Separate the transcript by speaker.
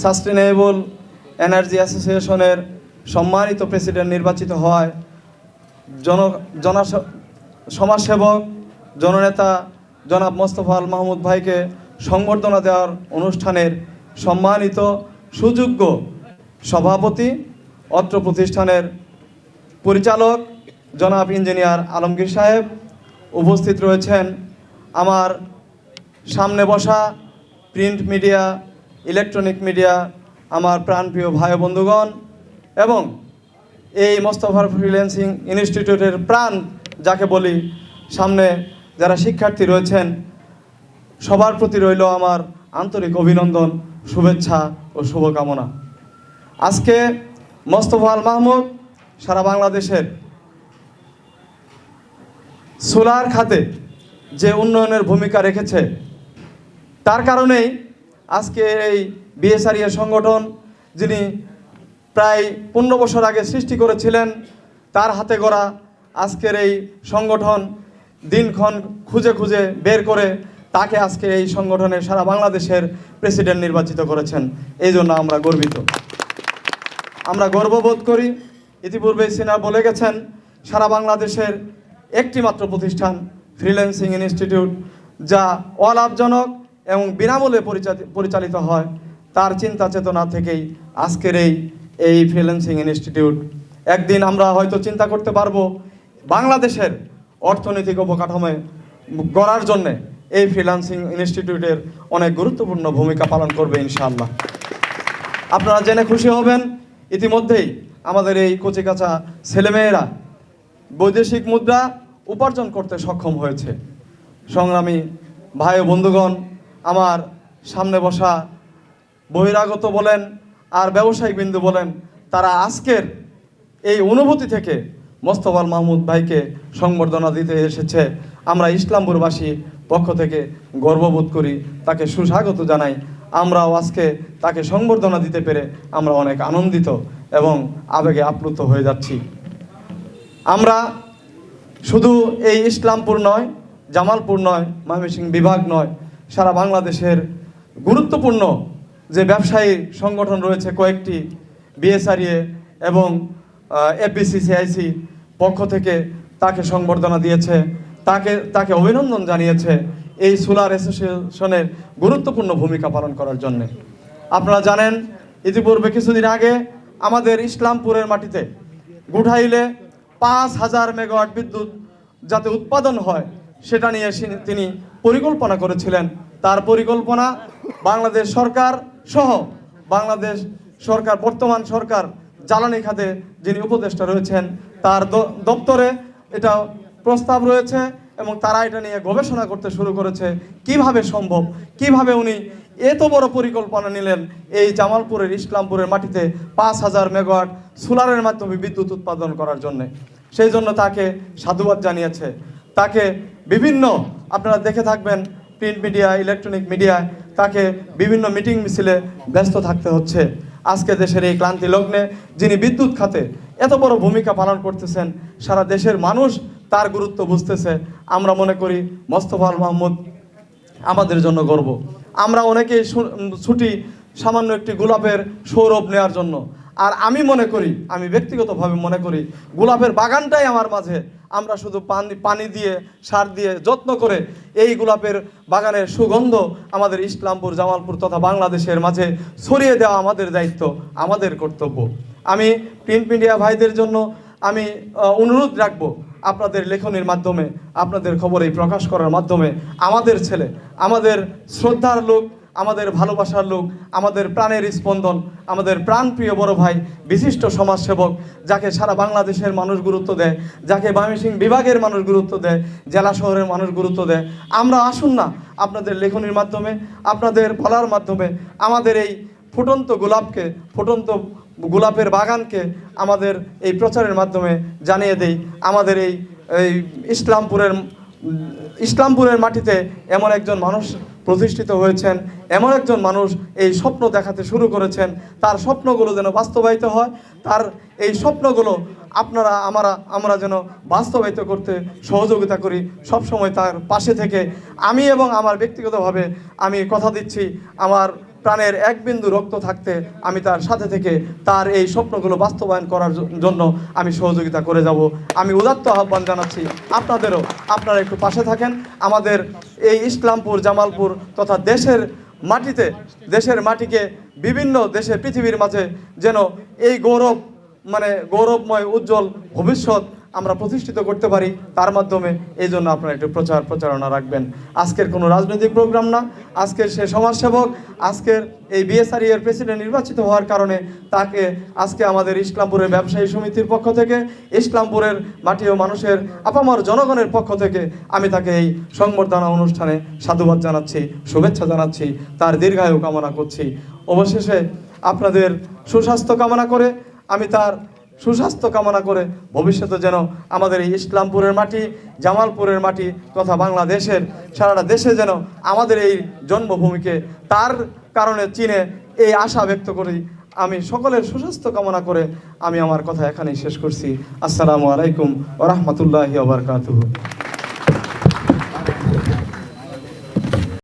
Speaker 1: Sustainable energy অ্যাসোসিয়েশনের সম্মানিত president নির্বাচিত হওয়ায় জন, জনা সমাজসেবক, জননেতা জনাব মোস্তফা আল মাহমুদ ভাইকে সংবর্ধনা দেওয়ার অনুষ্ঠানের সম্মানিত সুযোগ্য সভাপতি, অত্র প্রতিষ্ঠানের পরিচালক জনাব ইঞ্জিনিয়ার আলমগীর সাহেব উপস্থিত রয়েছেন। আমার সামনে বসা প্রিন্ট মিডিয়া ইলেকট্রনিক মিডিয়া, আমার প্রাণপ্রিয় ভাই বন্ধুগণ, এবং এই মোস্তফার ফ্রিল্যান্সিং ইনস্টিটিউটের প্রাণ যাকে বলি, সামনে যারা শিক্ষার্থী রয়েছেন, সবার প্রতি রইল আমার আন্তরিক অভিনন্দন, শুভেচ্ছা ও শুভকামনা। আজকে মোস্তফা আল মাহমুদ সারা বাংলাদেশের সোলার খাতে যে উন্নয়নের ভূমিকা রেখেছে, তার কারণেই আজকে এই বিএসআরিয়া সংগঠন, যিনি প্রায় পনেরো বছর আগে সৃষ্টি করেছিলেন, তার হাতে গড়া আজকের এই সংগঠন দিনক্ষণ খুঁজে খুঁজে বের করে তাকে আজকে এই সংগঠনের সারা বাংলাদেশের প্রেসিডেন্ট নির্বাচিত করেছেন। এই জন্য আমরা গর্বিত। আমরা গর্ববোধ করি। ইতিপূর্বে সিনার বলে গেছেন, সারা বাংলাদেশের একটি মাত্র প্রতিষ্ঠান ফ্রিল্যান্সিং ইনস্টিটিউট, যা অলাভজনক এবং বিনামূল্যে পরিচালি- পরিচালিত হয়, তার চিন্তা চেতনা থেকেই আজকের এই এই ফ্রিল্যান্সিং ইনস্টিটিউট একদিন আমরা হয়তো চিন্তা করতে পারব, বাংলাদেশের অর্থনৈতিক অবকাঠামোয় গড়ার জন্যে এই ফ্রিল্যান্সিং ইনস্টিটিউটের অনেক গুরুত্বপূর্ণ ভূমিকা পালন করবে ইনশাআল্লাহ। আপনারা জেনে খুশি হবেন, ইতিমধ্যেই আমাদের এই কচিকাচা ছেলেমেয়েরা বৈদেশিক মুদ্রা উপার্জন করতে সক্ষম হয়েছে। সংগ্রামী ভাই ও বন্ধুগণ আমার সামনে বসা বহিরাগত বলেন আর ব্যবসায়িক বিন্দু বলেন, তারা আজকের এই অনুভূতি থেকে মোস্তফাল মাহমুদ ভাইকে সংবর্ধনা দিতে এসেছে। আমরা ইসলামপুরবাসী পক্ষ থেকে গর্ববোধ করি, তাকে সুস্বাগত জানাই। আমরাও আজকে তাকে সংবর্ধনা দিতে পেরে আমরা অনেক আনন্দিত এবং আবেগে আপ্লুত হয়ে যাচ্ছি। আমরা শুধু এই ইসলামপুর নয়, জামালপুর নয়, ময়মনসিংহ বিভাগ নয় সারা বাংলাদেশের গুরুত্বপূর্ণ যে ব্যবসায়ী সংগঠন রয়েছে কয়েকটি, বিএসআরএ এবং এফবিসিসিআইসি পক্ষ থেকে তাকে সংবর্ধনা দিয়েছে, তাকে তাকে অভিনন্দন জানিয়েছে এই সোলার অ্যাসোসিয়েশনের গুরুত্বপূর্ণ ভূমিকা পালন করার জন্যে। আপনারা জানেন, ইতিপূর্বে কিছুদিন আগে আমাদের ইসলামপুরের মাটিতে গুঠাইলে পাঁচ হাজার মেগাওয়াট বিদ্যুৎ যাতে উৎপাদন হয়, সেটা নিয়ে তিনি পরিকল্পনা করেছিলেন। তার পরিকল্পনা বাংলাদেশ সরকার সহ বাংলাদেশ সরকার, বর্তমান সরকার জ্বালানি খাতে যিনি উপদেষ্টা রয়েছেন, তার দপ্তরে এটা প্রস্তাব রয়েছে এবং তারা এটা নিয়ে গবেষণা করতে শুরু করেছে। কীভাবে সম্ভব? কীভাবে উনি এত বড় পরিকল্পনা নিলেন এই জামালপুরের, ইসলামপুরের মাটিতে পাঁচ হাজার মেগাওয়াট সোলারের মাধ্যমে বিদ্যুৎ উৎপাদন করার জন্যে? সেই জন্য তাকে সাধুবাদ জানিয়েছে। তাকে বিভিন্ন আপনারা দেখে থাকবেন প্রিন্ট মিডিয়া ইলেকট্রনিক মিডিয়ায় তাকে বিভিন্ন মিটিং মিছিলে ব্যস্ত থাকতে হচ্ছে। আজকে দেশের এই ক্লান্তি লগ্নে যিনি বিদ্যুৎ খাতে এত বড় ভূমিকা পালন করতেছেন, সারা দেশের মানুষ তার গুরুত্ব বুঝতেছে। আমরা মনে করি মোস্তফা আল মাহমুদ আমাদের জন্য গর্ব। আমরা অনেকেই ছুটি সামান্য একটি গোলাপের সৌরভ নেওয়ার জন্য। আর আমি মনে করি, আমি ব্যক্তিগতভাবে মনে করি, গোলাপের বাগানটাই আমার মাঝে আমরা শুধু পানি পানি দিয়ে, সার দিয়ে যত্ন করে এই গোলাপের বাগানের সুগন্ধ আমাদের ইসলামপুর, জামালপুর তথা বাংলাদেশের মাঝে ছড়িয়ে দেওয়া আমাদের দায়িত্ব, আমাদের কর্তব্য। আমি প্রিন্ট মিডিয়া ভাইদের জন্য আমি অনুরোধ রাখব আপনাদের লেখনের মাধ্যমে, আপনাদের খবর এই প্রকাশ করার মাধ্যমে আমাদের ছেলে, আমাদের শ্রদ্ধার লোক আমাদের ভালোবাসার লোক, আমাদের প্রাণের স্পন্দন, আমাদের প্রাণপ্রিয় বড় ভাই, বিশিষ্ট সমাজসেবক, যাকে সারা বাংলাদেশের মানুষ গুরুত্ব দেয়, যাকে ময়মনসিংহ বিভাগের মানুষ গুরুত্ব দেয়, জেলা শহরের মানুষ গুরুত্ব দেয়। আমরা আসুন না আপনাদের লেখনির মাধ্যমে, আপনাদের বলার মাধ্যমে, আমাদের এই ফুটন্ত গোলাপকে, ফুটন্ত গোলাপের বাগানকে আমাদের এই প্রচারের মাধ্যমে জানিয়ে দেই। আমাদের এই এই ইসলামপুরের ইসলামপুরের মাটিতে এমন একজন মানুষ প্রতিষ্ঠিত হয়েছেন, এমন একজন মানুষ এই স্বপ্ন দেখাতে শুরু করেছেন। তার স্বপ্নগুলো যেন বাস্তবায়িত হয়, তার এই স্বপ্নগুলো আপনারা, আমরা আমরা যেন বাস্তবায়িত করতে সহযোগিতা করি সবসময় তার পাশে থেকে। আমি এবং আমার ব্যক্তিগতভাবে আমি কথা দিচ্ছি আমার প্রাণের এক বিন্দু রক্ত থাকতে আমি তার সাথে থেকে তার এই স্বপ্নগুলো বাস্তবায়ন করার জন্য আমি সহযোগিতা করে যাব। আমি উদাত্ত আহ্বান জানাচ্ছি আপনাদেরও। আপনারা একটু পাশে থাকেন। আমাদের এই ইসলামপুর, জামালপুর তথা দেশের মাটিতে, দেশের মাটিকে বিভিন্ন দেশে, পৃথিবীর মাঝে যেন এই গৌরব মানে গৌরবময়, উজ্জ্বল ভবিষ্যৎ আমরা প্রতিষ্ঠিত করতে পারি, তার মাধ্যমে এই জন্য আপনারা একটু প্রচার প্রচারণা রাখবেন। আজকের কোনো রাজনৈতিক প্রোগ্রাম না, আজকের সে সমাজসেবক, আজকের এই বিএসআরই এর প্রেসিডেন্ট নির্বাচিত হওয়ার কারণে তাকে আজকে আমাদের ইসলামপুরের ব্যবসায়ী সমিতির পক্ষ থেকে, ইসলামপুরের মাটি ও মানুষের আপামর জনগণের পক্ষ থেকে আমি তাকে এই সংবর্ধনা অনুষ্ঠানে সাধুবাদ জানাচ্ছি, শুভেচ্ছা জানাচ্ছি, তার দীর্ঘায়ু কামনা করছি। অবশেষে আপনাদের সুস্বাস্থ্য কামনা করে আমি তার সুস্বাস্থ্য কামনা করে ভবিষ্যতে যেন আমাদের এই ইসলামপুরের মাটি, জামালপুরের মাটি তথা বাংলাদেশের সারাটা দেশে যেন আমাদের এই জন্মভূমিকে তার কারণে চিনে এই আশা ব্যক্ত করি। আমি সকলের সুস্বাস্থ্য কামনা করে আমি আমার কথা এখানেই শেষ করছি। আসসালামু আলাইকুম রহমতুল্লাহ ওবরকাতুহু